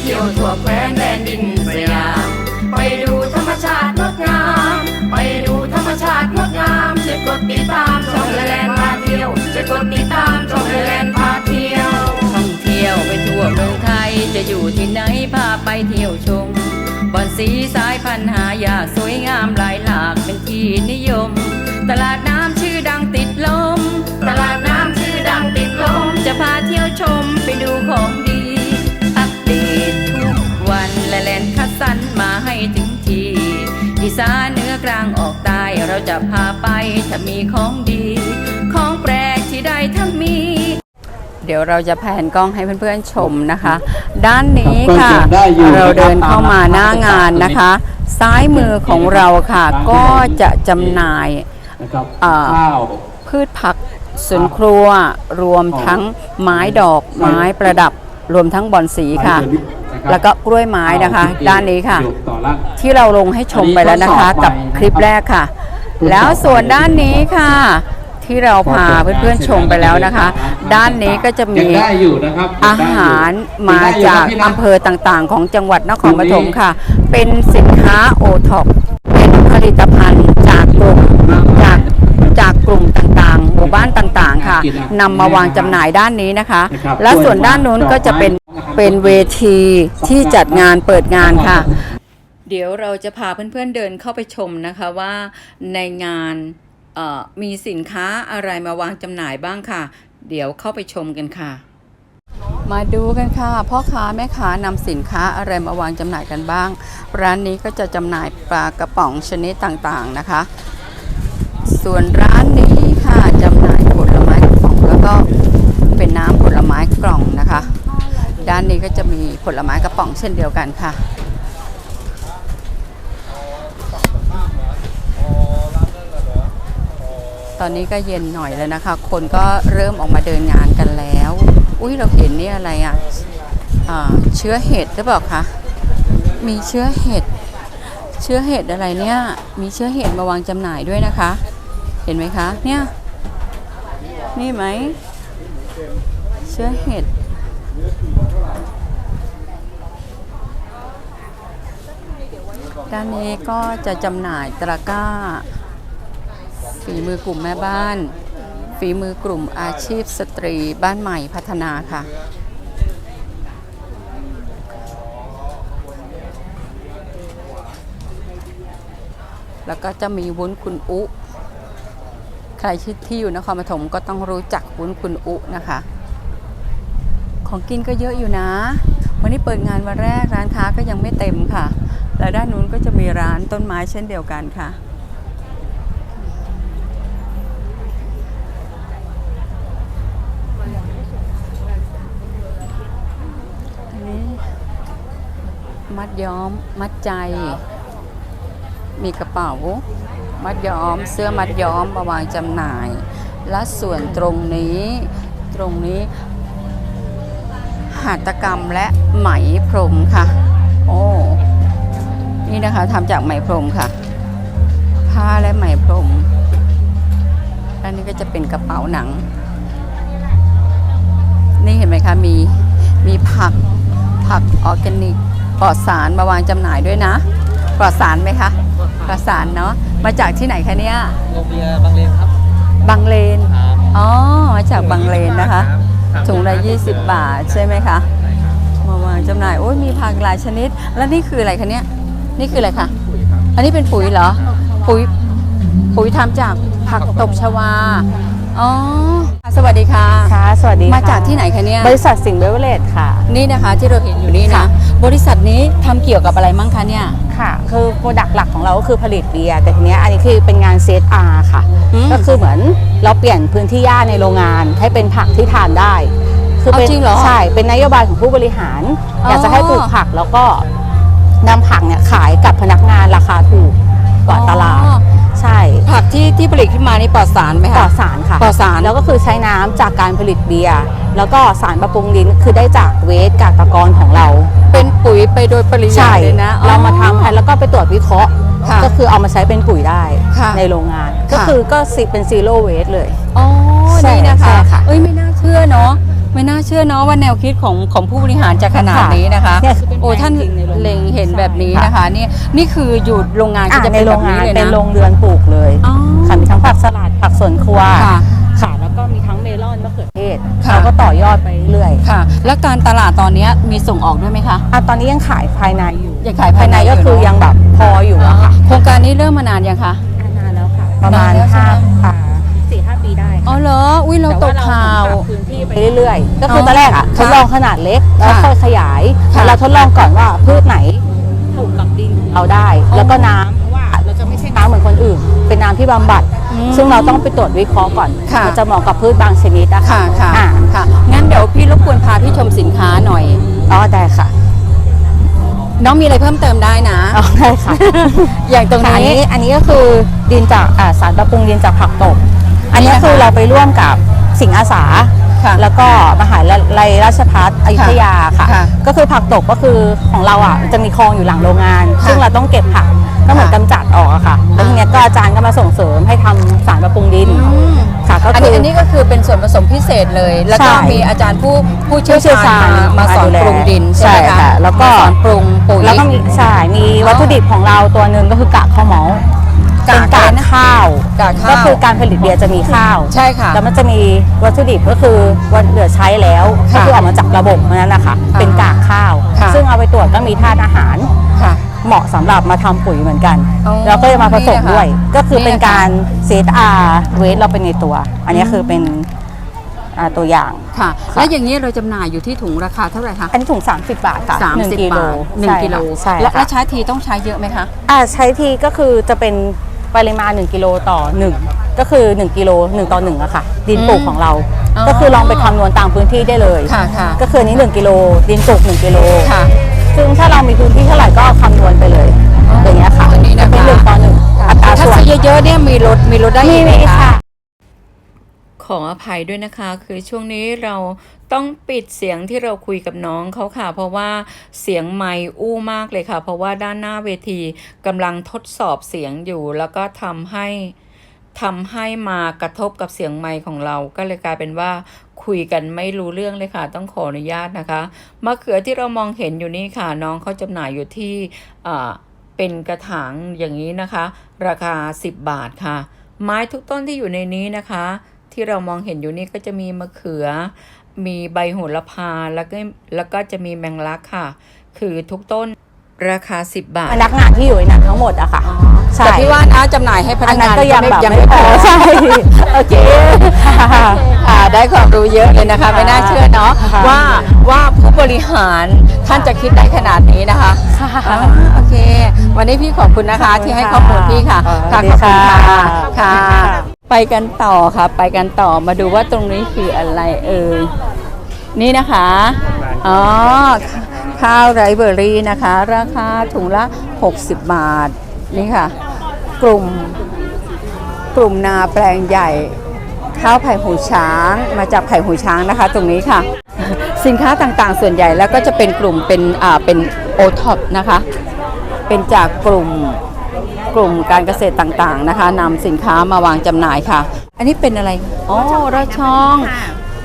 เที่ยวทั่วแคว้นแดนดินสยาม ไปดูธรรมชาติงดงาม ไปดูธรรมชาติงดงามช่วยกดติดตามช่องแลนพาเที่ยวช่วยกดติดตามช่องแลนพาเที่ยวท่องเที่ยวไปทั่วเมืองไทยจะอยู่ที่ไหนพาไปเที่ยวชมบอนสีสายพันธุ์หายากสวยงามหลายหลากเป็นที่นิยม ตลาดน้ำชื่อดังติดลม ตลาดน้ำชื่อดังติดลม จะพาเที่ยวชมไปดูของดี และแลนด์คัดสรรมาให้ถึงทีอีสานเหนือกลางออกใต้เราจะพาไปถ้ามีของดี ของแปลกที่ใดถ้ามี เดี๋ยวเราจะแผนกล้องให้เพื่อนๆชมนะคะ ด้านนี้ค่ะก็จะได้อยู่เราเดินเข้ามาหน้างานนะคะ ซ้ายมือของเราค่ะก็จะจำหน่ายนะครับอ่าข้าวพืชผักสวนครัวรวมทั้งไม้ดอกไม้ประดับรวมทั้งบอนสีค่ะ แล้วก็กล้วยไม้นะคะ ด้านนี้ค่ะต่อละที่เราลงให้ชมไปแล้วนะคะ กับคลิปแรกค่ะ แล้วส่วนด้านนี้ค่ะ ที่เราพาเพื่อนๆชมไปแล้วนะคะ ด้านนี้ก็จะมียังได้อยู่นะครับอาหารมาจากอำเภอต่างๆ ของจังหวัดนครปฐมค่ะ เป็นสินค้าโอท็อปเป็นผลิตภัณฑ์จากกลุ่มจากจากกลุ่มต่างๆ หมู่บ้านต่างๆ ค่ะนำมาวางจำหน่ายด้านนี้นะคะ และส่วนด้านนู้นก็จะเป็น เป็นเวทีที่จัดงานเปิดงานค่ะ เดี๋ยวเราจะพาเพื่อนๆเดินเข้าไปชมนะคะว่าในงานเอ่อมีสินค้าอะไรมาวางจำหน่ายบ้างค่ะ เดี๋ยวเข้าไปชมกันค่ะ มาดูกันค่ะพ่อค้าแม่ค้านำสินค้าอะไรมาวางจำหน่ายกันบ้าง ร้านนี้ก็จะจำหน่ายปลากระป๋องชนิดต่างๆนะคะ ส่วนร้านนี้ค่ะจำหน่ายผลไม้กระป๋องแล้วก็เป็นน้ำผลไม้กล่องนะคะ ด้านนี้ก็จะมีผลไม้กระป๋องเช่นเดียวกันค่ะ ตอนนี้ก็เย็นหน่อยแล้วนะคะ คนก็เริ่มออกมาเดินงานกันแล้ว อุ้ยเราเห็นนี่อะไรอะอ่าเชื้อเห็ดหรือเปล่าคะ มีเชื้อเห็ด เชื้อเห็ดอะไรเนี่ย มีเชื้อเห็ดมาวางจำหน่ายด้วยนะคะ เห็นไหมคะ เนี่ย นี่ไหม เชื้อเห็ด ด้านนี้ก็จะจำหน่ายตะก้า ฝีมือกลุ่มแม่บ้าน ฝีมือกลุ่มอาชีพสตรีบ้านใหม่พัฒนาค่ะ แล้วก็จะมีวุ้นคุณอุ ใครที่อยู่นครปฐมก็ต้องรู้จักวุ้นคุณอุนะคะ ของกินก็เยอะอยู่นะ วันนี้เปิดงานวันแรกร้านค้าก็ยังไม่เต็มค่ะ แล้วด้านนู้นก็จะมีร้านต้นไม้เช่นเดียวกันค่ะ อันนี้ มัดย้อม มัดใจ มีกระเป๋า มัดย้อม เสื้อมัดย้อมมาวางจำหน่าย และส่วนตรงนี้ ตรงนี้หัตถกรรมและไหมพรมค่ะ โอ้ นี่นะคะทำจากไหมพรมค่ะ ผ้าและไหมพรมอันนี้ก็จะเป็นกระเป๋าหนัง นี่เห็นไหมคะมีมีผักผักออร์แกนิกปลอดสารมาวางจำหน่ายด้วยนะ ปลอดสารไหมคะปลอดสารเนาะมาจากที่ไหนคะเนี่ยโรงเบียร์บางเลนครับบางเลนครับอ๋อมาจากบางเลนนะคะครับถุงละ20 บาทใช่ไหมคะมาวางจำหน่ายโอ้ยมีผักหลายชนิด แล้วนี่คืออะไรคะเนี่ย นี่คืออะไรคะอันนี้เป็นปุ๋ยเหรอ ปุ๋ย ปุ๋ยทำจากผักตบชวา อ๋อ สวัสดีค่ะ ค่ะ สวัสดีค่ะมาจากที่ไหนคะเนี่ย บริษัทสิงห์เบเวอร์เลจค่ะ นี่นะคะที่เราเห็นอยู่นี่นะ ค่ะ บริษัทนี้ทำเกี่ยวกับอะไรมั่งคะเนี่ย ค่ะ คือโปรดักต์หลักของเราก็คือผลิตเบียร์ แต่ทีเนี้ยอันนี้คือเป็นงาน CSR ค่ะ อืมก็คือเหมือนเราเปลี่ยนพื้นที่หญ้าในโรงงาน ให้เป็นผักที่ทานได้ คืเป็นเอาจริงเหรอใช่ เป็นนโยบายของผู้บริหาร อ๋ออยากจะให้ปลูกผักแล้วก็ นำผักเนี่ยขายกับพนักงานราคาถูกกว่าตลาดอ๋อใช่ผักที่ที่ผลิตขึ้นมานี่ปลอดสารไหมปลคะอดสารค่ะปลอดสารแล้วก็คือใช้น้ำจากการผลิตเบียร์แล้วก็สารปรับปรุงดินคือได้จากเวสกากตะกอนของเรา เป็นปุ๋ยไปโดยปริยาใช่ยเลยนะเรามาอ๋อทำแผนแล้วก็ไปตรวจวิเคราะห์ค่ะก็คือเอามาใช้เป็นปุ๋ยได้ค่ะในโรงงาน ก็ค่ะคือก็สิเป็นซีโร่เวสเลยอ๋อใช่นี่นะคะใช่ค่ะเอ้ยไม่น่าเชื่อเนาะ ไไม่น่าเชื่อเนาะว่าแนวคิดของของผู้บริหารจะขนาดนี้นะคะเนี่ยคือเป็นโอ้ท่านแปลงจริงในโรงงานเล็งเห็นแบบนี้ใช่นะคะนี่นี่คืออยู่โรงงานก็อะจะในเป็นโรแบบงงานี้นเลยเป็นนะโรงเรือนปลูกเลยอ๋อค่ะมีทั้งผักสลัดผักสวนครัวค่ะค่ะแล้วก็มีทั้งเมลอนมะเขือเทศค่ะ เราก็ต่อยอดไปเรื่อยค่ะ แล้วการตลาดตอนนี้มีส่งออกด้วยไหมคะอะตอนนี้ยังขายภายในอยู่ยังขายภายในก็คือยังแบบพออยู่อะค่ะโครงการนี้เริ่มมานานยังคะ อะนานแล้วค่ะ ประมาณนานแล้วใช่ห้าไหมอ่าสี่ห้า ปีได้อ๋อเหรอ อุ้ยเราตกข่าว แต่ว่าเรปรับพื้นที่ไปเรื่อยๆ ก็คือออตอนแรกอะค่ะทดลองขนาดเล็กแล้วค่ะค่อยขยายค่ะเราทดลองก่อนว่าพืชไหนถูกกับดินเราได้ แล้วก็น้ำเพราะว่าเราจะไม่ใช่น้ำเหมือนคนอื่น เป็นน้ำที่บำบัด อืม ซึ่งเราต้องไปตรวจวิเคราะห์ก่อนค่ะ มันจะเหมาะกับพืชบางชนิดนะค่ะ ค่ะ อ่าค่ะ งั้นเดี๋ยวพี่รบกวนพาพี่ชมสินค้าหน่อย อ๋อได้ค่ะน้องมีอะไรเพิ่มเติมได้นะ อ๋อได้ค่ะ อย่างตรงค่ะอันนี้นี้ อันนี้ก็คือดินจากอ่าสารปรับปรุงดินจากผักตบ อันนี้นี่นะคะคือเราไปร่วมกับสิงห์อาสา ค่ะ แล้วก็มหาลัยราชภัฏอยุธยาค่ะ ค่ะก็คือผักตบก็คือของเราอะจะมีคลองอยู่หลังโรงงาน ค่ะซึ่งเราต้องเก็บผักก็เหมือนค่ะกำจัดออกอะค่ะแล้วทีเนี้ยก็อาจารย์ก็มาส่งเสริมให้ทำสารปรับปรุงดินอืม ค่ะก็อันคืนี้ออันนี้ก็คือเป็นส่วนผสมพิเศษเลย แล้วก็ใช่มีอาจารย์ผู้ผู้เชี่ยวผู้เชี่ยวชาชาญญมามาสอนมาดูแลปรุงดินใช่ไหมใช่คะค่ะแล้วก็ มาสอนปรุงปุ๋ย แล้วก็มีใช่มีวัตถุดิบของเราตัวหนึ่งก็คือกากข้าวเมาส์ กากเป็นกากอะไรนะข้าวกากข้าว ก็คือการผลิตเบียร์จะมีข้าวใช่ค่ะ แล้วมันจะมีวัตถุดิบก็คือวันเหลือใช้แล้วก็ค่ะคือออกมาจากระบบนั้นนะคะค่ะเป็นกากข้าว ค่ะ ซึ่งเอาไปตรวจก็มีธาตุอาหาร ค่ะ เหมาะสำหรับมาทำปุ๋ยเหมือนกัน อ๋อแล้วก็จะมาผสมด้วยนี่นะคะก็คือเป็นนี่นะคะการเซตอาเวทเราเป็นในตัว อันนี้คือเป็นอ่าตัวอย่าง ค่ะแล้วอย่างนี้เราจำหน่ายอยู่ที่ถุงราคาเท่าไหร่คะอันนี้ถุง 30 บาทค่ะสามหนึ่งสิบกิโลบาทหนึ่งกิโลใช่และค่ะและใช้ทีต้องใช้เยอะไหมคะ อ่าใช้ทีก็คือจะเป็น ปริมาณ 1 กิโลต่อ 1 ก็คือ 1 กิโล 1 ต่อ1อะค่ะ ดินปลูกอืมของเรา อ๋อก็คือลองไปคำนวณตามพื้นที่ได้เลยค่ะค่ะก็คืออันนี้ 1 กิโล ดินปลูก 1 กิโลค่ะซึ่งถ้าเรามีพื้นที่เท่าไหร่ก็คำนวณไปเลยอ๋อออย่างเงี้ยค่ะอันนี้นะคะ เป็นหนึ่งต่อหนึ่งอัตราถ้าส่วน ซื้อเยอะๆเนี่ยมีลดมีลดได้มีอีกไหมมีคะ ค่ะ ขออภัยด้วยนะคะ คือช่วงนี้เราต้องปิดเสียงที่เราคุยกับน้องเขาค่ะ เพราะว่าเสียงไมค์อู้มากเลยค่ะ เพราะว่าด้านหน้าเวทีกำลังทดสอบเสียงอยู่ แล้วก็ทำให้ทำให้มากระทบกับเสียงไมค์ของเรา ก็เลยกลายเป็นว่าคุยกันไม่รู้เรื่องเลยค่ะ ต้องขออนุญาตนะคะมะเขือที่เรามองเห็นอยู่นี่ค่ะ น้องเขาจำหน่ายอยู่ที่เป็นกระถางอย่างนี้นะคะ ราคา 10 บาทค่ะ ไม้ทุกต้นที่อยู่ในนี้นะคะ ที่เรามองเห็นอยู่นี่ก็จะมีมะเขือ มีใบโหระพาแล้วก็แล้วก็จะมีแมงลักค่ะ คือทุกต้นราคา 10 บาทพนักงานที่อยู่ในนั้นทั้งหมดอะค่ะใช่แต่ที่ว่านะจำหน่ายให้พอันันกนั้นงานก็ยังแบบยังไม่ไม่พพออใช่โอเคค่ะได้ความรู้เยอะเลยนะคะ ไม่น่าเชื่อเนาะค่ะว่าว่าผู้บริหารท่านจะคิดได้ขนาดนี้นะคะค่ะอ่าโอเค วันนี้พี่ขอบคุณนะคะขอบคุณที่ให้ค่ะข้อมูลพี่ค่ะเออค่ะดีขอบคุณค่ะค่ะค่ะค่ะ ไปกันต่อค่ะ ไปกันต่อมาดูว่าตรงนี้คืออะไรเอ่ยนี่นะคะ อ๋อ ข้าวไรเบอรี่นะคะ ราคาถุงละ 60 บาท นี่ค่ะ กลุ่ม กลุ่มนาแปลงใหญ่ ข้าวไผ่หูช้างมาจากไผ่หูช้างนะคะ ตรงนี้ค่ะ สินค้าต่างๆ ส่วนใหญ่แล้วก็จะเป็นกลุ่มเป็นอ่าเป็นโอท็อปนะคะ เป็นจากกลุ่ม กลุ่มการเกษตรต่างๆนะคะนำสินค้ามาวางจำหน่ายค่ะ อันนี้เป็นอะไรอ๋อระช่อง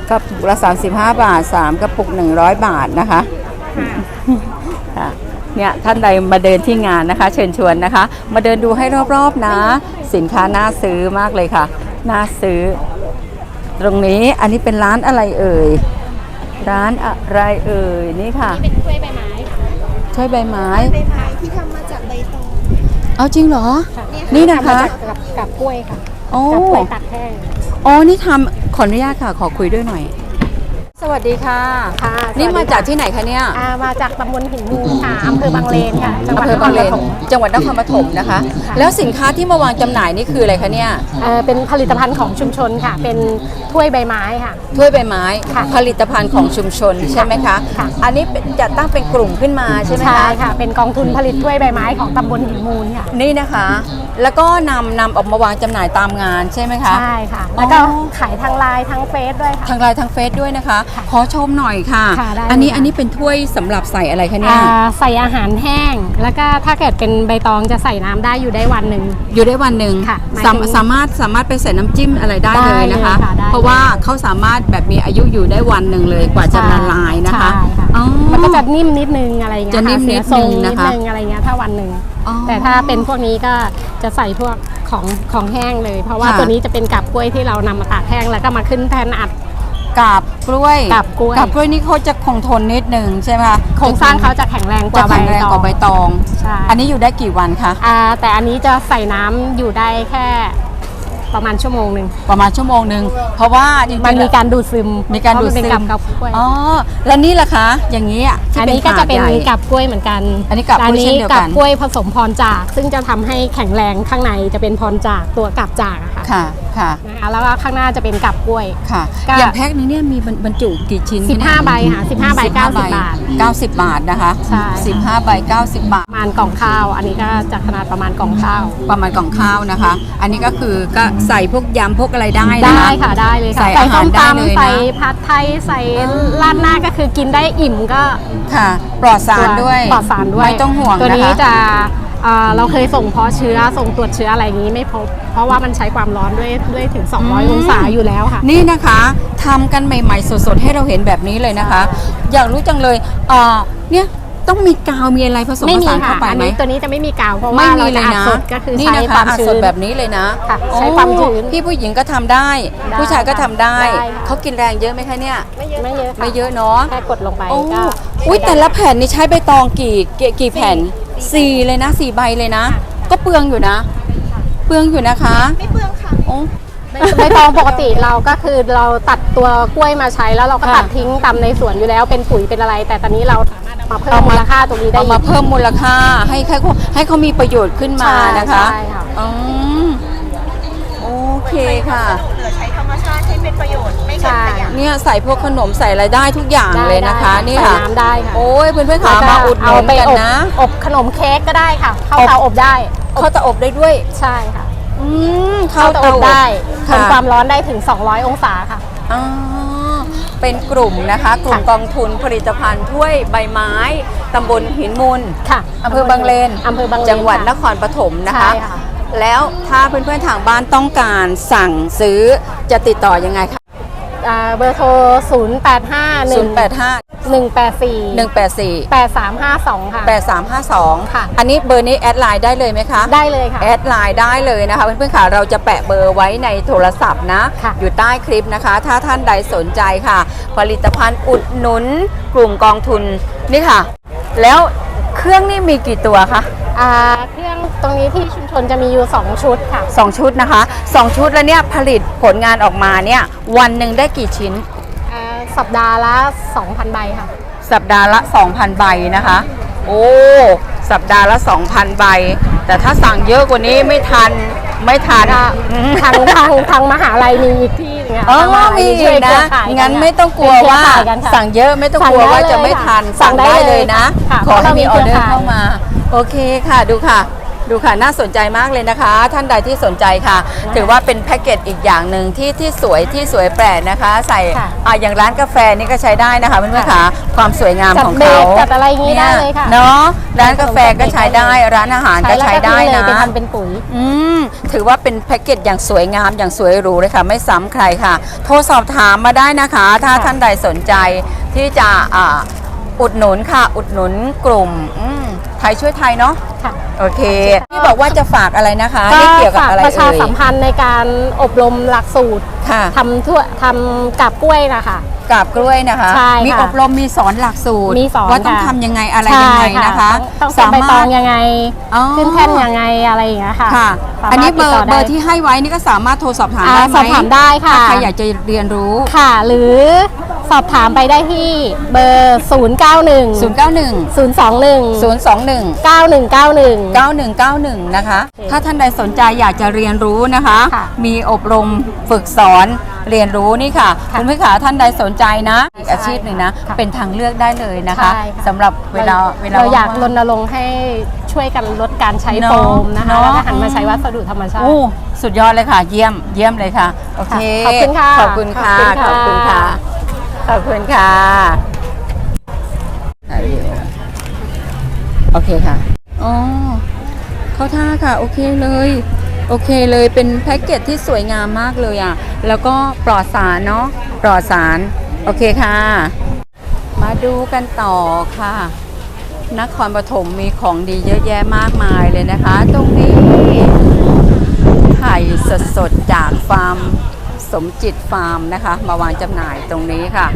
กระปุกละ35 บาท 3 กระปุก 100 บาทนะคะค่ะเนี่ยท่านใดมาเดินที่งานนะคะ เชิญชวนนะคะ มาเดินดูให้รอบๆนะ สินค้าน่าซื้อมากเลยค่ะน่าซื้อ ตรงนี้อันนี้เป็นร้านอะไรเอ่ยร้านอะไรเอ่ยนี่ค่ะเป็นถ้วยใบไม้ค่ะถ้วยใบไม้ เอาจริงเหรอ นี่นะคะทำมาจากกับกับกล้วยค่ะโอ้กับกล้วยตักแห้ง อ๋อนี่ทำขออนุญาตค่ะ ขอคุยด้วยหน่อย สวัสดีค่ะ ค่ะนี่สวัสดีมาจากที่ไหนคะเนี่ย อ่ามาจากตำบลหินมูลค่ะอำเภอบางเลนค่ะจังหวัอำดเภอบางเลนครปฐม จังหวัดนครปฐมนะคะแล้วสินค้าที่มาวางจำหน่ายนี่คืออะไรคะเนี่ย เอ่อเป็นผลิตภัณฑ์ของชุมชนค่ะ เป็นถ้วยใบไม้ค่ะ ถ้วยใบไม้ ค่ะผลิตภัณฑ์ของชุมชนใช่ไหมคะ ค่ะ อันนี้เป็นจัดตั้งเป็นกลุ่มขึ้นมาใช่ไหมใช่คะ ค่ะ เป็นกองทุนผลิตถ้วยใบไม้ของตำบลหินมูลค่ะ นี่นะคะ แล้วก็นำนำออกมาวางจำหน่ายตามงานใช่ไหมคะ ใช่ค่ะ แล้วก็อ๋อ ขายทางไลน์ทางเฟซด้วยค่ะ ทางไลน์ทางเฟซด้วยนะคะ ค่ะขอชมหน่อยค่ะ ค่ะได้อันนี้เลยค่ะ อันนี้เป็นถ้วยสำหรับใส่อะไรคะเนี่ย อ่าใส่อาหารแห้ง แล้วก็ถ้าเกิดเป็นใบตองจะใส่น้ำได้อยู่ได้วันหนึ่ง อยู่ได้วันหนึ่งค่ะหมายสาถึงสามารถสามารถไปใส่น้ำจิ้มอะไรได้เลยนะคะได้เลยค่ะได้เพราะว่าเขาสามารถแบบมีอายุอยู่ได้วันหนึ่งเลยกว่าจะใช่ละลายนะคะใช่ค่ะ อ๋อ มันก็จะนิ่มนิดนึงอะไรเงี้ยจะนิ่มค่นิดเสียทรงนึงนะคะ นิดนึงอะไรเงี้ยถ้าวันหนึ่งอ๋อ แต่ถ้าเป็นพวกนี้ก็จะใส่พวกของของแห้งเลย เพราะว่าค่ะ ตัวนี้จะเป็นกับกล้วยที่เรานำมาตากแห้งแล้วก็มาขึ้นแทนอัด กาบกล้วยกาบกล้วยกาบกล้วยนี่เขาจะคงทนนิดนึงใช่ไหมคะโครงสร้างเขาจะแข็งแรงกจะว่าใบแข็งแรงตกอว่างใบตอง ใช่อันนี้อยู่ได้กี่วันคะ อ่าแต่อันนี้จะใส่น้ำอยู่ได้แค่ ประมาณชั่วโมงหนึ่งประมาณชั่วโมงหนึ่งเพราะว่าจริงๆมันมีการดูดซึมมีการดูดเพะนซึเป็นมกับกับกล้วยอ๋อแล้วนี่ล่ะคะอย่างนี้อะที่อันเป็นนี้ก็จะเป็นถาดใหญ่กับกล้วยเหมือนกัน อันนี้กับกล้วยอัเช่นเดียวกันกับกล้วยผสมพรจาก ซึ่งจะทำให้แข็งแรงข้างในจะเป็นพรจากตัวกับจากอะ ค่ะค่ะค่ะนะคะแล้วก็ข้างหน้าจะเป็นกับกล้วย ค่ะ ก็ อย่างแพ็คนึงเนี่ยมีบรรบรรจุกี่ชิ้นคะเนี่ย15ใบค่ะ15ใบ15 90บาท90 บาทนะคะใช่ค่ะ15ใบ90 บาทประมาณกล่องข้าว อันนี้ก็จะขนาดประมาณกล่องข้าว ประมาณกล่องข้าวนะคะ อันนี้ก็คือก็ใส่พวกยำพวกอะไรได้นะได้คะค่ะได้เลยค่ะใส่ใส่อาหาส้รมได้เลยนะตำใส่ผัดไทยใส่ราดหน้าก็คือกินได้อิ่มก็ค่ะ ปลอดสารด้วย ปลอดสารด้วยไม่ต้องห่วงตัวนะนี้คะ จะ เอ่อเราเคยส่งเพาะเชื้อส่งตรวจเชื้ออะไรอย่างนี้ไม่พบ เพราะว่ามันใช้ความร้อนด้วยด้วยถึง 200 องศาอยู่แล้วค่ะ นี่นะคะทำกันใหม่ ๆ สดๆ ให้เราเห็นแบบนี้เลยนะคะ อยากรู้จังเลยเอ่อเนี่ย ต้องมีกาวมีอะไรผสมไม่ผมีสานเข้าค่ะไปอันไหมนี้ตัวนี้จะไม่มีกาวเพราะไม่ว่ามีเราเลจะยอัดนะสดก็คือนี่ใช้นะคคะวามอัดชื้สดนแบบนี้เลยนะค่ะโอ้ใช้ความชื้นพี่ผู้หญิงก็ทำได้ได้ ผู้ชายก็ทำได้ได้ค่ะเขากินแรงเยอะไหมคะเนี่ยไม่เยอะไม่เยอะค่ะไม่เยอะเนาะแค่กดลงไปโอ้ก็อุ้ยแต่ละแผ่นนี่ใช้ใบตองกี่กี่กี่แผ่นสี่เลยนะสี่ใบเลยนะ ก็เปลืองอยู่นะ เปลืองอยู่นะคะ ไม่เปลืองค่ะโอ้ ใบตองปกติเราก็คือเราตัดตัวกล้วยมาใช้แล้วเราก็ค่ะตัดทิ้งตามในสวนอยู่แล้วเป็นปุ๋ยเป็นอะไร แต่ตอนนี้เราสามารถเอามาเพิ่มเอามามูลค่าตรงนี้ได้เอามาอีกเพิ่มมูลค่าให้ให้เขาให้เขามีประโยชน์ขึ้นมาใช่นะคะใช่ค่ะอืมโอเคค่ะเหลือใช้ธรรมชาติให้เป็นประโยชน์ไม่เกินขยะเนี่ยใส่พวกขนมใส่อะไรได้ทุกอย่างได้เลยนะคะได้นี่ใส่ค่ะน้ำได้ค่ะโอ้ยเพื่อนๆขาแล้วก็มาอุดหนุเอานไปกันอบนะอบขนมเค้กก็ได้ค่ะเข้าอบเตาอบได้เขาจะอบได้ด้วยใช่ค่ะ อืมเข้าเตาอบได้ทค่ะนความร้อนได้ถึง 200 องศาค่ะ อ๋อเป็นกลุ่มนะคะ กลุ่มค่ะ กองทุนผลิตภัณฑ์ถ้วยใบไม้ตำบลหินมูล ค่ะอำเภอบางเลน อำเภอบางเลนจังหวัดนค่ะ ครปฐมนะคะ ใช่ค่ะ แล้วถ้าเพื่อนๆทางบ้านต้องการสั่งซื้อจะติดต่อยังไงคะอ่าเบอร์โทร 0 8 5 1 085 1 8 4 184 8 3 5 2 ค่ะ 8352 ค่ะ อันนี้เบอร์นี้แอดไลน์ได้เลยไหมคะ ได้เลยค่ะ แอดไลน์ได้เลยนะคะเพื่อนๆค่ะเราจะแปะเบอร์ไว้ในโทรศัพท์นะค่ะอยู่ใต้คลิปนะคะ ถ้าท่านใดสนใจค่ะ ผลิตภัณฑ์อุดหนุนกลุ่มกองทุนนี่ค่ะ แล้วเครื่องนี่มีกี่ตัวคะอ่าเครื่องตรงนี้ที่ชุมชนจะมีอยู่ 2 ชุดค่ะสองชุดนะคะสองชุดแล้วเนี่ยผลิตผลงานออกมาเนี่ยวันหนึ่งได้กี่ชิ้นอ่า สัปดาห์ละ 2,000 ใบค่ะ สัปดาห์ละ 2,000 ใบนะคะ โอ้ สัปดาห์ละ 2,000 ใบ แต่ถ้าสั่งเยอะกว่านี้ไม่ทัน ไม่ทันก็อืมทางทางทางมหาลัยมีอีกที่หนึงค่ะอ๋อทางมหาลัยมีช่วยนะเครือข่ายงั้นค่ะไม่ต้องกลัวเป็นเครือว่าข่ยกันค่ะ สั่งเยอะไม่ต้องกลัวสั่งได้ว่าจะเลยไม่ทันค่ะสั่งได้เลยนะ ค่ะขอให้เพราะเรามีมีออเดอเครือร์ข่ายเข้ามา โอเคค่ะ ดูค่ะ ดูค่ะน่าสนใจมากเลยนะคะ ท่านใดที่สนใจค่ะ ถือว่าเป็นแพ็กเกจอีกอย่างหนึ่งที่ที่สวยที่สวยแปลกนะคะ ใส่ค่ะ อะอย่างร้านกาแฟนี่ก็ใช้ได้นะคะเพื่อนๆค่ะความสวยงามจัดของเบรเขากจัดอะไรอย่างนี้ได้เลยค่ะเนาะร้านกาแฟก็ใช้ได้ ร้านอาหารก็ใช้ได้ใช้นะแล้วก็ทิ้งเลยไปทำเป็นปุ๋ย อืมถือว่าเป็นแพ็กเกจอย่างสวยงามอย่างสวยหรูเลยค่ะ ไม่ซ้ำใครค่ะ โทรสอบถามมาได้นะคะ ถ้าค่ะ ท่านใดสนใจที่จะอ่าอุดหนุนค่ะ อุดหนุนกลุ่มอืม ไทยช่วยไทยเนาะค่ะ โอเคที่บอกว่าจะฝากอะไรนะคะก็นี่เกี่ยวกับฝากอะไรประชาเอ่ยสัมพันธ์ในการอบรมหลักสูตรค่ะทำทั่วทำกับกล้วยนะคะกาบกล้วยนะคะ ใช่ค่ะมีอบรมมีสอนหลักสูตรมีสอนว่าต้องค่ะ ทำยังไงอะไรยังไงนะคะต้องต้องเป็นใบตองยังไง อ๋อ ขึ้นแท่นยังไงอะไรอย่างเงี้ยค่ะค่ะ สามาถอันนี้เบอติดร์เบอร์ที่ให้ไว้นี่ก็สามารถโทรสอบถามได้ไหมสอบถามได้ค่ะถ้าใครอยากจะเรียนรู้ ค่ะ หรือ สอบถามไปได้ที่เบอร์ 0 9 1 091 0 2 1 021 9 1 9 1 9191 นะคะ ถ้าท่านใดสนใจอยากจะเรียนรู้นะคะ ค่ะมีอบรมฝึกสอนเรียนรู้นี่ค่ะ ค่ะคุณผู้ขาท่านใดสนใจนะ อีกอาชีพหนึ่งนะ ค่ะเป็นทางเลือกได้เลยนะคะใช่ค่ะ สำหรับเวลาเวลาเราอยากว่งๆรณรงค์ให้ช่วยกันลดการใช้เนอะโฟมนะคะ เนอะ แล้วก็หันมาใช้วัสดุธรรมชาติ โอ้สุดยอดเลยค่ะ เยี่ยมเยี่ยมเลยค่ะ โอเค ขอบคุณค่ะขอบคุณค่ะ ขอบคุณค่ะ ขอบคุณค่ะ ขอบคุณค่ะถ่ายวิดีโอโอเคค่ะ อ๋อ เข้าท่าค่ะ โอเคเลย โอเคเลย เป็นแพ็กเกจที่สวยงามมากเลยอะ แล้วก็ปลอดสารเนาะ ปลอดสาร โอเคค่ะ มาดูกันต่อค่ะ นครปฐมมีของดีเยอะแยะมากมายเลยนะคะ ตรงนี้ ไข่สดๆ จากฟาร์ม สมจิตฟาร์มนะคะ มาวางจำหน่ายตรงนี้ค่ะ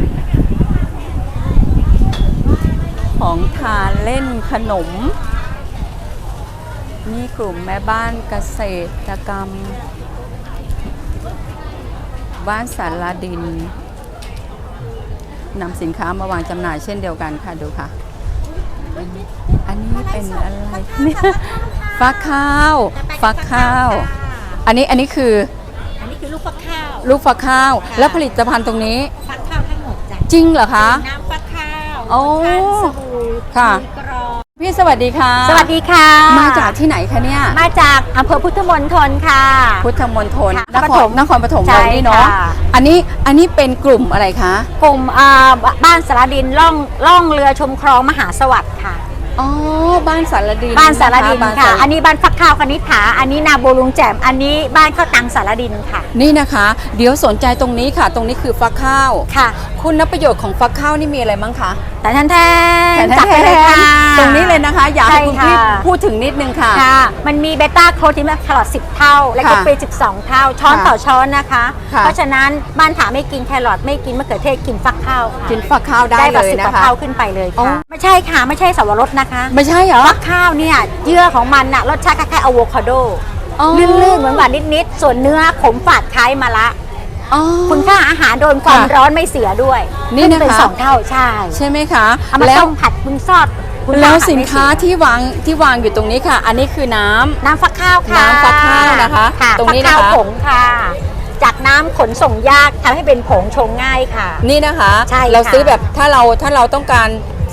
ของทานเล่นขนมนี่กลุ่มแม่บ้านเกษตรกรรม บ้านสารดินนำสินค้ามาวางจำหน่ายเช่นเดียวกันค่ะดูค่ะ อันนี้เป็นอะไรเนี่ยฟักข้าว ฟักข้าว อันนี้อันนี้คืออันนี้ คือลูกฟักข้าวลูกฟักข้าว แล้วผลิตภัณฑ์ตรงนี้ ฟักข้าวทั้งหมดจ้ะจริงเหรอคะน้ำฟักข้าวโอ้ทานสบู่ค่ะมีกรอบพี่สวัสดีค่ะ สวัสดีค่ะ มาจากที่ไหนคะเนี่ย มาจากอำเภอพุทธมณฑลค่ะ พุทธมณฑลค่ะนปคฐรมนครปฐมใช่เรานี่เนาะค่ะอันนี้อันนี้เป็นกลุ่มอะไรคะ กลุ่มอ่าบ้านสารดินล่องล่องเรือชมคลองมหาสวัสดิ์ค่ะ อ๋อ บ้านสารดินบ้านสารดินบ้านค่ะสารอันนี้บ้านฟักข้าวคณิษฐา อันนี้นาโบวลุงแจ่มอันนี้บ้านข้าวตังสารดินค่ะ นี่นะคะ เดี๋ยวสนใจตรงนี้ค่ะ ตรงนี้คือฟักข้าวค่ะ คุณประโยชน์ของฟักข้าวนี่มีอะไรบ้างคะ แต่ท่านแทนแต่จับไปเลยค่ะตรงนี้เลยนะคะ อยากให้คุณใช่พี่ค่ะพูดถึงนิดนึงค่ะค่ะมันมีเบต้าโคตินแครอท10 เท่า และก็ค่ะเปรย์12 เท่า ช้อนค่ะต่อช้อนนะคะค่ะเพราะฉะนั้นบ้านถาไม่กินแครอทไม่กินมะเขือเทศกินฟักข้าวค่ะกินฟักข้าวได้กว่าเลยสิบนะกว่าคะเท่าขึ้นไปเลยอ๋อค่ะ ไม่ใช่ค่ะไม่ใช่สวรสนะคะไม่ใช่เหรอ ฟักข้าวเนี่ยเยื่อของมันน่ะรสชาติคล้ายๆอะโวคาโดอ๋อ ลื่นๆเหมือนหวานนิดๆส่วนเนื้อขมฝาดคล้ายมะละ อ๋อ คุณค่าอาหารโดนความค่ะร้อนไม่เสียด้วยนี่นะคะ ขึ้เป็นสองเท่าใช่ใช่ไหมคะ เอามาแล้วต้มผัดคุณซอดคุณแล้วผัดสินค้าไม่เยที่วางที่วางอยู่ตรงนี้ค่ะ อันนี้คือน้ำ น้ำฟักข้าวค่ะน้ำฟักข้าวนะคะค่ะตรงนี้ฟักข้าวนะคะผงค่ะ จากน้ำขนส่งยากทำให้เป็นผงชงง่ายค่ะ นี่นะคะ ใช่ค่ะเราซื้อแบบถ้าเราถ้าเราต้องการ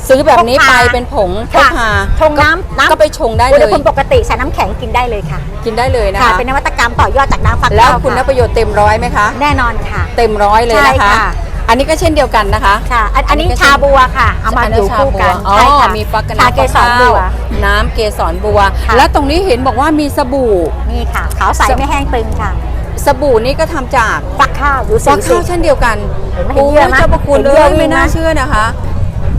ซื้อแบบนี้พกไปพาเป็นผงพกค่ะพาชงน้ำน้ำก็ไปชงได้อุเลณหยภูมิปกติใส่น้ำแข็งกินได้เลยค่ะ กินได้เลยนะค่ะคะเป็นนวัตกรรมต่อยอดจากน้ำฟักแล้วข้าวคุณค่ะประโยชน์เต็มร้อยไหมคะ แน่นอนค่ะ เต็มร้อยเลยนะคะใช่ค่ะอันนี้ก็เช่นเดียวกันนะคะค่ะ อันอันนี้อันนี้ก็ชาบัวค่ะ เอามาอันอนี้ยู่ชาคู่บักัวนอ๋อใช่ค่ะมีฟักกันชาเกสรบัว น้ำเกสรบัวค่ะและตรงนี้เห็นบอกว่ามีสบู่ นี่ค่ะ ขาวใสไม่แห้งตึงค่ะ สบู่นี่ก็ทำจากฟักข้าวดูสิฟักดูข้าวสิเช่นเดียวกันเห็นไหมโอ้เห็นเยอะไหมเจ้าประคุณเห็นเลเยอะยไม่น่าไหมเชื่อนะคะ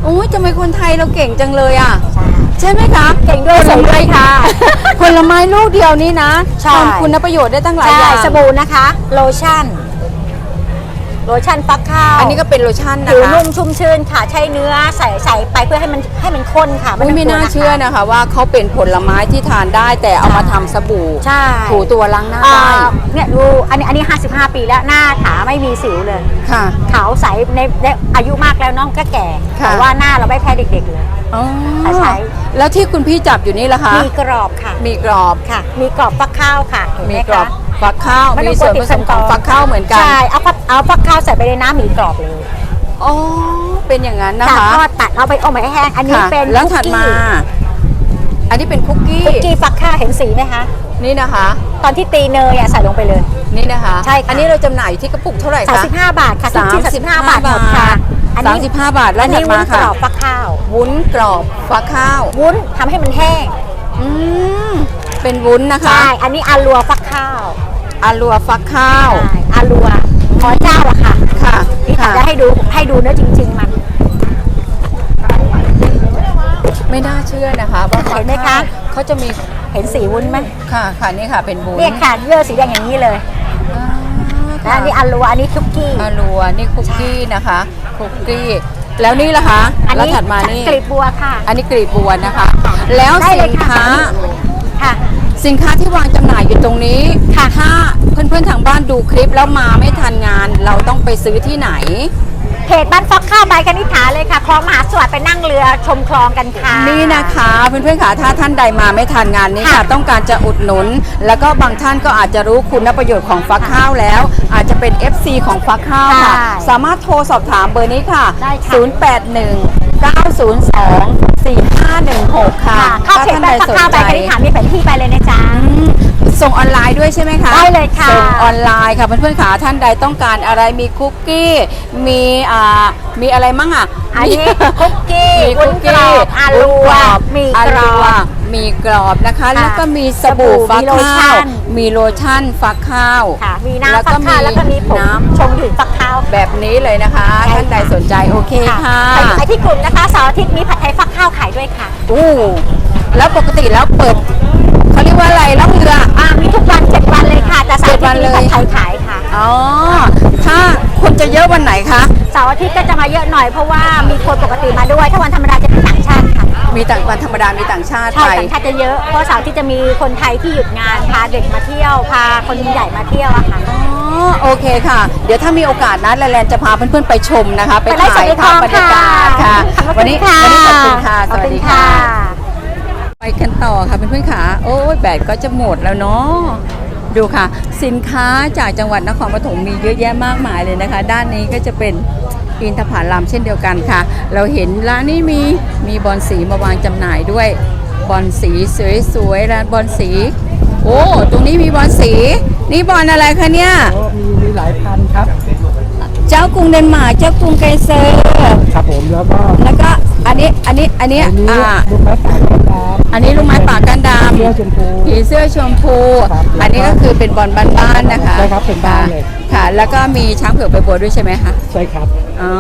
โอ้ยทำไมคนไทยเราเก่งจังเลยอะ ใช่ใช่ไหมคะเก่งด้วยผลสวยด้ไม้วยค่ะ ผลไม้ลูกเดียวนี่นะใช่ ทำคุณประโยชน์ได้ตั้งหลายอใช่ย่าง สบู่นะคะ โลชั่น โลชั่นฟักข้าวอันนี้ก็เป็นโลชั่นนะผิวคะนุ่มชุ่มชื่นค่ะ ใช้เนื้อใส่ใส่ไปเพื่อให้มันให้มันข้นค่ะอุ๊ยไม่ต้งกลัวน่าเชื่อนะคะว่าเขาเป็นผลไม้ที่ทานได้แต่เอามาทำสบู่ใช่ถูตัวล้างหน้าอ่าได้เนี่ยดูอันนี้อันนี้ 55 ปีแล้วหน้าขาไม่มีสิวเลย ค่ะ ขาวใสในในอายุมากแล้วน้องก็แก่ ค่ะ แต่ว่าหน้าเราไม่แพ้เด็กๆเลย อ๋อแต่ใช้ แล้วที่คุณพี่จับอยู่นี่ล่ะคะ มีกรอบค่ะ มีกรอบ ค่ะ มีกรอบฟักข้าวค่ะเห็นไหมีมกรอบคะ ฟักข้าวไต้มีองส่วนกผดสมของฟักข้าวเหมือนกันใช่เอาฟักเอาฟักข้าวใส่ไปในน้ำหมีกรอบเลยอ๋อเป็นอย่างนั้นนะจากคะทอดตัดเอาไปเอาไปให้แห้งอันนี้ค่ะเป็นแล้วถัดคุกมากี้อันนี้เป็นคุกกี้คุกกี้ฟักข้าวเห็นสีไหมคะนี่นะคะ ตอนที่ตีเนยอะใส่ลงไปเลย นี่นะคะใช่ค่ะ อันนี้เราจำหน่ายอยู่ที่กระปุกเท่าไหร่คะ 35 บาทค่ะทุกชิ้น35บาทหมดค่ะอันสามนี้สิบห้าบาท แล้วอันถันี้ดวุ้มานกค่ะรอบฟักข้าว วุ้นกรอบฟักข้าว วุ้นทำให้มันแห้ง อืม เป็นวุ้นนะคะ ใช่ อันนี้อาลัวฟักข้าว อาลัวฟักข้าวใช่อาลัวขอเจ้าอะค่ะ ค่ะนี่ค่ะค่ะจะให้ดูให้ดูเนื้อจริง ๆ มัน ไม่น่าเชื่อนะคะว่าฟักเห็นไหมคะข้าวเขาจะมีเห็นสีวุ้นไหมค่ะ ค่ะนี่ค่ะเป็นวุ้นเนี่ยค่ะเยื่อสีแดงอย่างนี้เลยอ่านะค่ะอันนี้อาลัวอันนี้คุกกี้อาลัวนี่คุกกี้นะคะคุกกี้แล้วนี่ล่ะคะอันแล้วนี้ถัดมานี่กลีบบัวค่ะ อันนี้กลีบบัวนะคะ แล้วได้เลสิยนค่ะค้าค่ะ สินค้าที่วางจำหน่ายอยู่ตรงนี้ค่ะถ้า เพื่อนๆทางบ้านดูคลิปแล้วมาไม่ทันงาน เราต้องไปซื้อที่ไหน เพจบ้านฟักข้าวใบคณิษฐาเลยค่ะคลองมหาสวัสดิ์ไปนั่งเรือชมคลองกันค่ะ นี่นะคะเพื่อนๆค่ะถ้าท่านใดมาไม่ทันงานนี้ค่ะ ค่ะต้องการจะอุดหนุน แล้วก็บางท่านก็อาจจะรู้คุณประโยชน์ของฟักข้าวแล้ว อาจจะเป็น FC ของฟักข้าวค่ะ ใช่สามารถโทรสอบถามเบอร์นี้ค่ะ ได้ค่ะ 081 902 4516 ค่ะค่ะเข้าเพจบ้านฟักข้าวใบคณิษฐามีแผนที่ไปเลยนะจ๊ะ อืม ส่งออนไลน์ด้วยใช่ไหมคะได้เลยค่ะส่งออนไลน์ค่ะเพื่อนๆขาท่านใดต้องการอะไรมีคุกกี้มีอ่ามีอะไรมั่งอะอันนี้คุกกี้มีวุ้คุนกกรกี้อบอาลัววุ้นกรอบมีอากรลัอวบมีกรอบนะคะค่ะแล้วก็มีสบู่สบู่ฟักมีโลข้าวชั่นมีโลชั่นฟักข้าวค่ะมีน้ำฟักข้าวแล้วก็มีผงน้ำชงดื่มฟักข้าวแบบนี้เลยนะคะใช่ค่ะท่านใดสนใจโอเคค่ะไปไปที่กลุ่มนะคะเสาร์อาทิตย์มีผัดไทยฟักข้าวขายด้วยค่ะอู้แล้วปกติแล้วเปิดเขาเรียกว่าอะไรล่องเรือ อ่ามีทุกวันเจ็ดวันเลยค่ะแต่เสาร์อาทิตย์มีเจ็ดวันผัดเลยไทยขายค่ะอ๋อ ถ้าคนจะเยอะวันไหนคะ เสาร์อาทิตย์ก็จะมาเยอะหน่อยเพราะว่ามีคนปกติมาด้วย ถ้าวันธรรมดาจะเป็นต่างชาติค่ะ มีต่างวันธรรมดามีต่างชาติใช่ไป ต่างชาติจะเยอะ เพราะเสาร์อาที่จะมีคนไทยที่หยุดงานพาเด็กมาเที่ยวพาคนใหญ่มาเที่ยวอะค่ะ อ๋อโอเคค่ะ เดี๋ยวถ้ามีโอกาสนะแลนๆจะพาเพื่อนๆไปชมนะคะ ไปไปไล่ถ่ายสดในคลภาอพงบรรยากาศค่ะขอบวัคุณนี้ค่ะวันนี้ขอบคุณค่ะสขอบวัสคุณดีค่ะค่ะ ไปกันต่อค่ะเพื่อนๆค่ะโอ้ยแบตก็จะหมดแล้วเนาะดูค่ะ สินค้าจากจังหวัดนครปฐมมีเยอะแยะมากมายเลยนะคะ ด้านนี้ก็จะเป็นอินทผลัมเช่นเดียวกันค่ะ เราเห็นร้านนี้มีมีบอลสีมาวางจำหน่ายด้วยบอลสีสวยๆร้านบอลสี โอ้ตรงนี้มีบอลสี นี่บอลอะไรคะเนี่ยก็มีมีหลายพันครับ เจ้ากรุงเดนมาร์กเจ้ากรุงไกเซอร์ครับผมแล้วก็แล้วก็ อันนี้อันนี้อันนี้อันนี้อ่าลูกไม้ป่าครับอันนี้ลูกไม้ป่ากันดเสื้อชมพูำผีเสื้อชมพูครับอันนี้ก็คือเป็นบอลบ้านๆนะคะใช่ครับเป็นบ้านเลยค่ะ แล้วก็มีช้างเผือกใบบัวด้วยใช่ไหมคะใช่ครับอ๋อ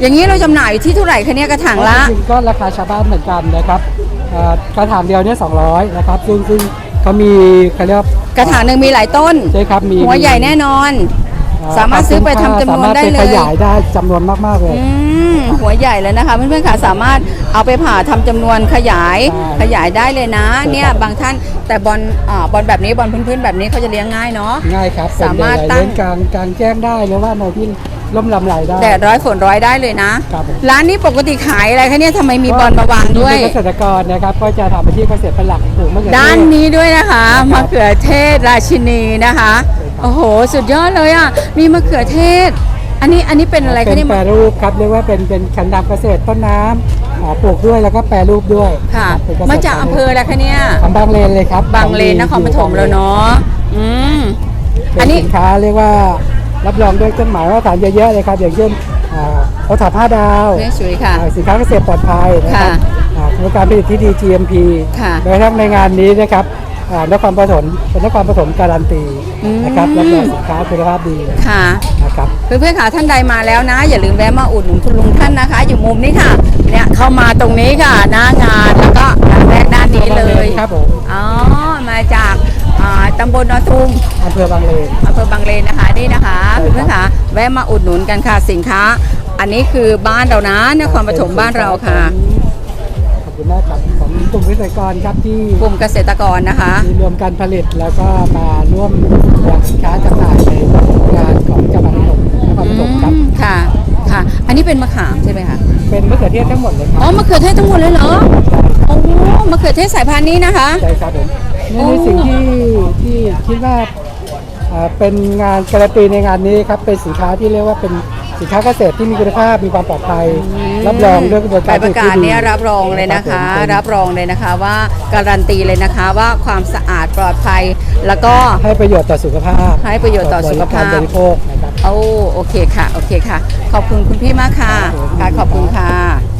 อย่างนี้เราจำหน่ายอยู่ที่เท่าไหร่คะเนี่ยกระถางละจริงๆก็ราคาชาวบ้านเหมือนกันนะครับเอ่อกระถางเดียวเนี่ย200นะครับซึ่งซึ่งเขามีเขาเรียกว่ากระถางหนึ่งมีหลายต้นใช่ครับมีหัวใหญ่แน่นอนเอ่อ สามารถซื้อไปทำจำนวนได้เลสามารถยปขยายได้จำนวนมากๆเลย อืมหัวใหญ่เลยนะคะเพื่อนๆค่ะสามารถเอาไปผ่าทำจำนวนขยายใช่ขยายได้เลยนะ ใช่เนี่ยบางท่านแต่บอลอ่าบอลแบบนี้บอลพื้นๆแบบนี้เขาจะเลี้ยงง่ายเนาะ ง่ายครับเป็นสามารถใหญ่ตั้งเลี้ยงกลางกลางแจ้งได้หรือว่าในที่ร่มลำไหลได้ แดดร้อยฝนร้อยได้เลยนะ ครับผม ร้านนี้ปกติขายอะไรคะเนี่ยทำไมมีบอลมาวางด้วย เป็นเกษตรกรนะครับก็จะทำอาชีพเกษตรเป็นหลักปลูกมะเขือเทศ ด้านนี้ด้วยนะคะมะเขือเทศราชินีนะคะ โอ้โห สุดยอดเลยอะ มีมะเขือเทศ อันนี้อันนี้เป็นอะไรเป็คะนเนี่ยแปรรูปครับเรียกว่าเป็นเป็นคันดำเกษตรต้นน้ำอ่าปลูกด้วยแล้วก็แปรรูปด้วยค่ะรับเป็นเษตรมาจากอำเภออะไรคะเนี่ย ของบางเลนเลยครับบางเลนนครปฐมแล้วเนาะ อืมเป็อันนนี้สินค้าเรียกว่ารับรองด้วยเครื่องหมายมาตรฐานเยอะๆเลยครับอย่างเช่นอ่าเขาถอดผ้าดาวเนี่ยสวยค่ะ อ่าสินค้าเกษตรปลอดภัยนะครับค่ะอ่าโครงการผลิตที่ดี GMP ค่ะโดยทั้งในงานนี้นะครับ อ่านครปฐมเป็นนครปฐมการันตีอืมนะครับรับรองสินค้าคุณภาพดีค่ะนะครับเพื่อนๆค่ะท่านใดมาแล้วนะ อย่าลืมแวะมาอุดหนุนคุณลุงท่านนะคะ อยู่มุมนี้ค่ะเนี่ยเข้ามาตรงนี้ค่ะหน้างานแล้วก็ร้านแรกด้านนี้เลยครับผมอ๋อมาจากอ่าตำบลนอทุมอำเภอบางเลนอำเภอบางเลนนะคะนี่นะคะใช่ครับเพื่อนๆค่ะแวะมาอุดหนุนกันค่ะสินค้า อันนี้คือบ้านเรานะนครปฐมบ้านเราค่ะขอบคุณมากครับของ กลุ่มเกษตรกรครับที่กลุ่มเกษตรกรนะคะ มีรวมการผลิตแล้วก็มาร่วมวางสินค้าจำหน่ายในงานของจังหวัดนครปฐมครับอืมค่ะ ค่ะ อันนี้เป็นมะขามใช่ไหมคะ เป็นมะเขือเทศทั้งหมดเลยคอ๋รัอบมะเขือเทศทั้งหมดเลยเหรอ โอ้มะเขือเทศสายพันธุ์นี้นะคะใช่ครับผมนี่ในสิ่งที่ที่คิดว่าอ่าเป็นงานการันตีในงานนี้ครับ เป็นสินค้าที่เรียกว่าเป็น สินค้าเกษตรที่มีคุณภาพมีความปลอดภัย รับรองด้วยกระบวนใบการประกาศที่ดีเนี่ยรับรองเลยนะคะรับผมรับรองเลยนะคะว่าการันตีเลยนะคะว่าความสะอาดปลอดภัย แล้วก็ให้ประโยชน์ต่อสุขภาพ ให้ประโยชน์ต่อสุขภาพกรบริโภคนะครับโอ้โอเคค่ะโอเคค่ะ ขอบคุณคุณพี่มากค่ะครับผมค่ะขอบคุณค่ะ